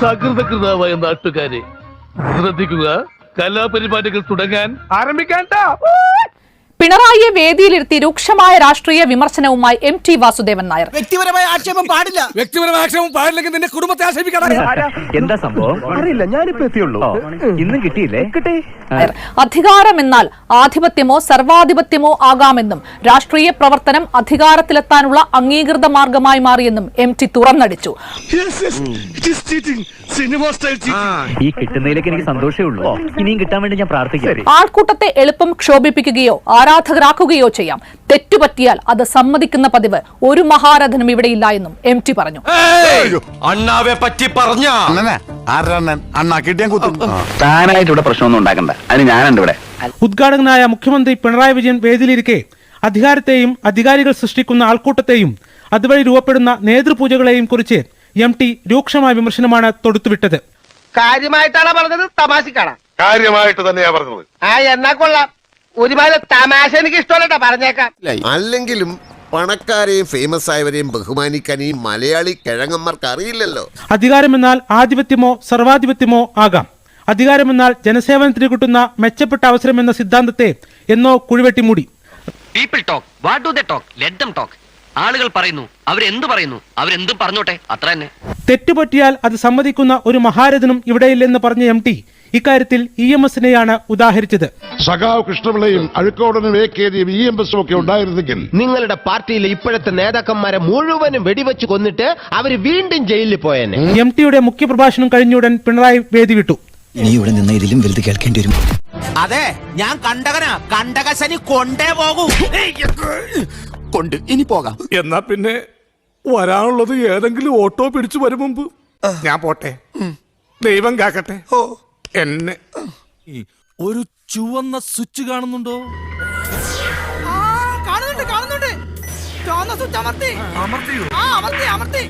സകൃതകൃതാവായ നാട്ടുകാരെ ശ്രദ്ധിക്കുക. കലാപരിപാടികൾ തുടങ്ങാൻ ആരംഭിക്കാൻ പിണറായിയെ വേദിയിലിരുത്തി രൂക്ഷമായ രാഷ്ട്രീയ വിമർശനവുമായി എം ടി വാസുദേവൻ നായർ. വ്യക്തിപരമായ ആക്ഷേപം പാടില്ല. വ്യക്തിപരമായ ആക്ഷേപം പാടില്ലെങ്കിൽ നിന്റെ കുടുംബത്തെ ആക്ഷേപിക്കണം എന്താ സംഭവം? അറിയില്ല ഞാനിപ്പോ എത്തിയുള്ളൂ. ഇന്നും കിട്ടിയില്ലേ? കിട്ടി. നായർ അധികാരമെന്നാൽ ആധിപത്യമോ സർവാധിപത്യമോ ആകാമെന്നും രാഷ്ട്രീയ പ്രവർത്തനം അധികാരത്തിലെത്താനുള്ള അംഗീകൃത മാർഗമായി മാറിയെന്നും എം ടി തുറന്നടിച്ചു. ഈ കിട്ടുന്നതിലേക്ക് എനിക്ക് സന്തോഷമേ ഉള്ളൂ. ഇനിയും കിട്ടാൻ വേണ്ടി ഞാൻ പ്രാർത്ഥിക്കാം. ആൾക്കൂട്ടത്തെ എളുപ്പം ക്ഷോഭിപ്പിക്കുകയോ ആരാധകരാക്കുകയോ ചെയ്യാം. തെറ്റുപറ്റിയാൽ അത് സമ്മതിക്കുന്ന പതിവ് ഒരു മഹാരഥനും ഇവിടെയില്ല എന്നും എം ടി പറഞ്ഞു. അണ്ണാവെ പറ്റി പറഞ്ഞ. താനായിട്ട് ഇവിടെ പ്രശ്നമൊന്നും ഉണ്ടാക്കണ്ട. അതിന് ഞാനുണ്ട് ഇവിടെ. ഉദ്ഘാടകനായ മുഖ്യമന്ത്രി പിണറായി വിജയൻ വേദിയിലിരിക്കെ അധികാരത്തെയും അധികാരികൾ സൃഷ്ടിക്കുന്ന ആൾക്കൂട്ടത്തെയും അതുവഴി രൂപപ്പെടുന്ന നേതൃപൂജകളെയും കുറിച്ച് എം ടി രൂക്ഷമായ വിമർശനമാണ് തൊടുത്തുവിട്ടത്. കാര്യമായിട്ടാണ് പറഞ്ഞത്? തമാശക്കാണ്? കാര്യമായിട്ട് തന്നെയാ പറഞ്ഞത്. ആ എന്നാ കൊള്ളാം. ഒരുമാതിരി തമാശ എനിക്ക് ഇഷ്ടമല്ലട്ടാ പറഞ്ഞേക്കാം. അല്ലെങ്കിലും പണക്കാരെയും ഫേമസ് ആയവരെയും ബഹുമാനിക്കാൻ ഈ മലയാളി കിഴങ്ങന്മാർക്ക് അറിയില്ലല്ലോ. അധികാരമെന്നാൽ ആധിപത്യമോ സർവാധിപത്യമോ ആകാം. അധികാരമെന്നാൽ ജനസേവനത്തിന് കിട്ടുന്ന മെച്ചപ്പെട്ട അവസരം എന്ന സിദ്ധാന്തത്തെ എന്നോ കുഴിവെട്ടി മൂടി. People talk what do they talk let them talk ആളുകൾ പറയുന്നു അവരെന്ത് പറയുന്നു അവരെന്തും പറഞ്ഞോട്ടെ അത്ര തന്നെ. തെറ്റുപറ്റിയാൽ അത് സമ്മതിക്കുന്ന ഒരു മഹാരഥനും ഇവിടെയില്ലെന്ന് പറഞ്ഞ എം ടി ഇക്കാര്യത്തിൽ ഇ എം എസിനെയാണ് ഉദാഹരിച്ചത്. സഖാവ് കൃഷ്ണപിള്ളയും അഴുക്കോടനും എ കെ ജിയും ഇ എം എസും ഒക്കെ ഉണ്ടായിരുന്നെങ്കിൽ നിങ്ങളുടെ പാർട്ടിയിലെ ഇപ്പോഴത്തെ നേതാക്കന്മാരെ മുഴുവനും വെടിവെച്ച് കൊന്നിട്ട് അവർ വീണ്ടും ജയിലിൽ പോയേനെ. എം ടിയുടെ മുഖ്യപ്രഭാഷണം കഴിഞ്ഞുടൻ പിണറായി വേദി വിട്ടു നീ ഇവിടെ നിന്ന് ഇതിലും വലുത് കേൾക്കേണ്ടി വരും. അതെ ഞാൻ കണ്ടകനാ. കണ്ടകശനി കൊണ്ടേ പോകൂ. കൊണ്ട് ഇനി പോകാം. എന്നാ പിന്നെ വരാനുള്ളത് ഏതെങ്കിലും ഓട്ടോ പിടിച്ചു വരും മുമ്പ്. ഞാൻ പോട്ടെ. ദൈവം കാക്കട്ടെ. ഓ. എന്നെ. ഒരു ചുവന്ന സ്വിച്ച് കാണുന്നുണ്ടോ? കാണുന്നുണ്ട് കാണുന്നുണ്ട്. ചുവന്ന സ്വിച്ച് അമർത്തി. അമർത്തി അമർത്തി.